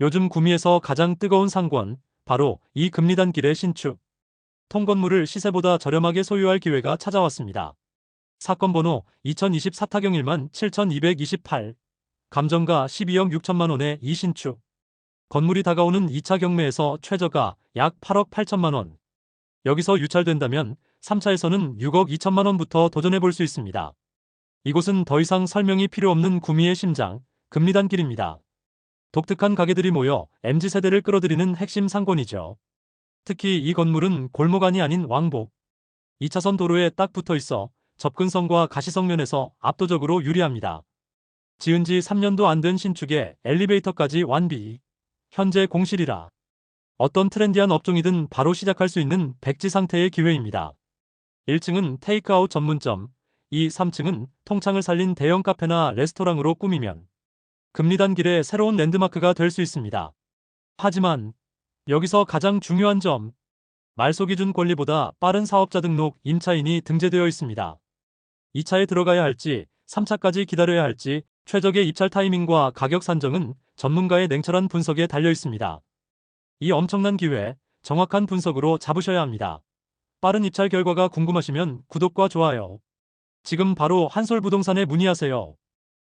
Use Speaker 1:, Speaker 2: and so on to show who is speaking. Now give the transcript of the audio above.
Speaker 1: 요즘 구미에서 가장 뜨거운 상권, 바로 이 금리단길의 신축. 통건물을 시세보다 저렴하게 소유할 기회가 찾아왔습니다. 사건 번호 2024 타경 1만 7228. 감정가 12억 6천만 원의 이 신축. 건물이 다가오는 2차 경매에서 최저가 약 8억 8천만 원. 여기서 유찰된다면 3차에서는 6억 2천만 원부터 도전해 볼 수 있습니다. 이곳은 더 이상 설명이 필요 없는 구미의 심장, 금리단길입니다. 독특한 가게들이 모여 MZ세대를 끌어들이는 핵심 상권이죠. 특히 이 건물은 골목안이 아닌 왕복. 2차선 도로에 딱 붙어 있어 접근성과 가시성 면에서 압도적으로 유리합니다. 지은 지 3년도 안 된 신축에 엘리베이터까지 완비. 현재 공실이라. 어떤 트렌디한 업종이든 바로 시작할 수 있는 백지 상태의 기회입니다. 1층은 테이크아웃 전문점, 2, 3층은 통창을 살린 대형 카페나 레스토랑으로 꾸미면 금리단 길의 새로운 랜드마크가 될 수 있습니다. 하지만 여기서 가장 중요한 점, 말소 기준 권리보다 빠른 사업자 등록 임차인이 등재되어 있습니다. 2차에 들어가야 할지 3차까지 기다려야 할지 최적의 입찰 타이밍과 가격 산정은 전문가의 냉철한 분석에 달려 있습니다. 이 엄청난 기회, 정확한 분석으로 잡으셔야 합니다. 빠른 입찰 결과가 궁금하시면 구독과 좋아요. 지금 바로 한솔부동산에 문의하세요.